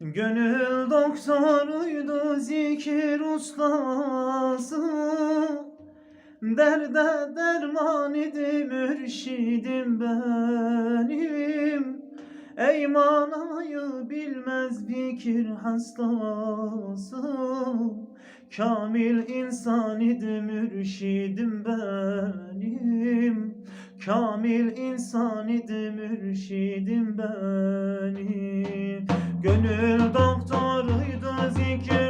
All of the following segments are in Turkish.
Gönül doktoruydu zikir ustası. Derde derman idi mürşidim benim. Ey manayı bilmez fikir hastası. Kamil insan idi mürşidim benim. Kamil insan idi mürşidim benim. Gönül doktoruydu zikir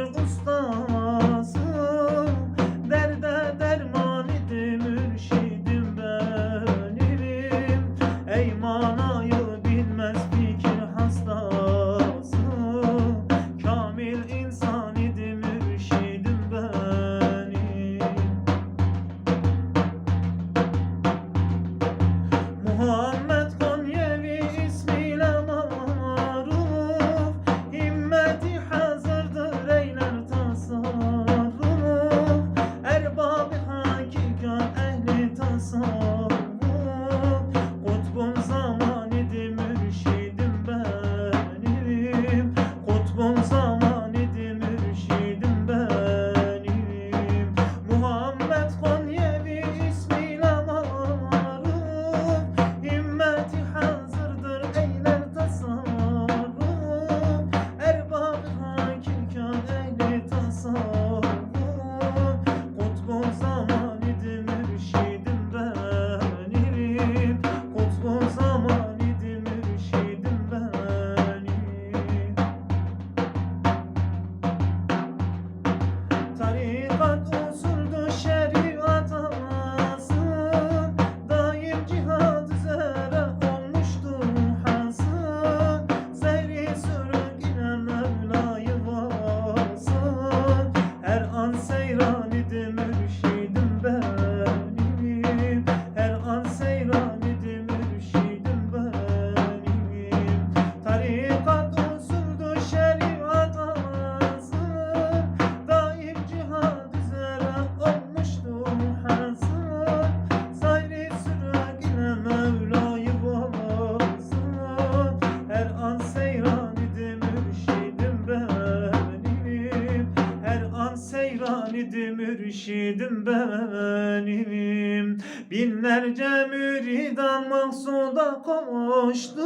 Sultan idi mürşidim benim. Binlerce müridan maksuda kavuştu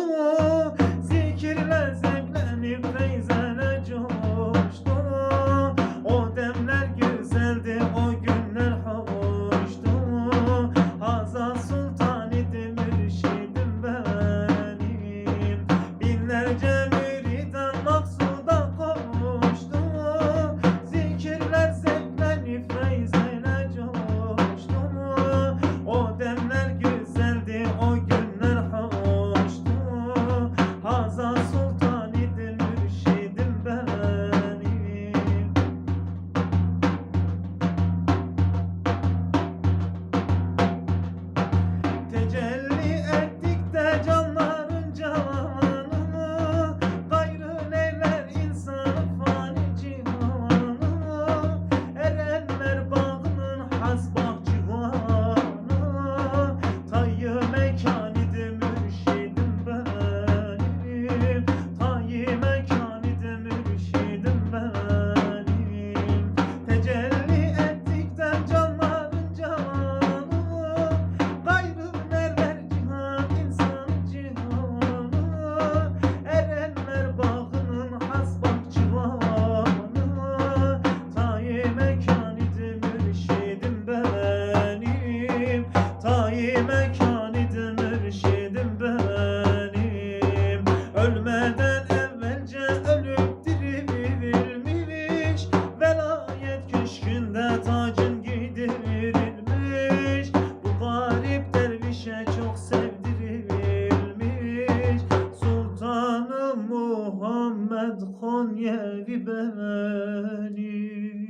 Zikirle zevklenip feyze Ölmeden evvelce ölüp dirivilmiş Velayet köşkünde tacın giydirilmiş Bu garip dervişe çok sevdirilmiş. Sultanı Muhammed Konyevi benim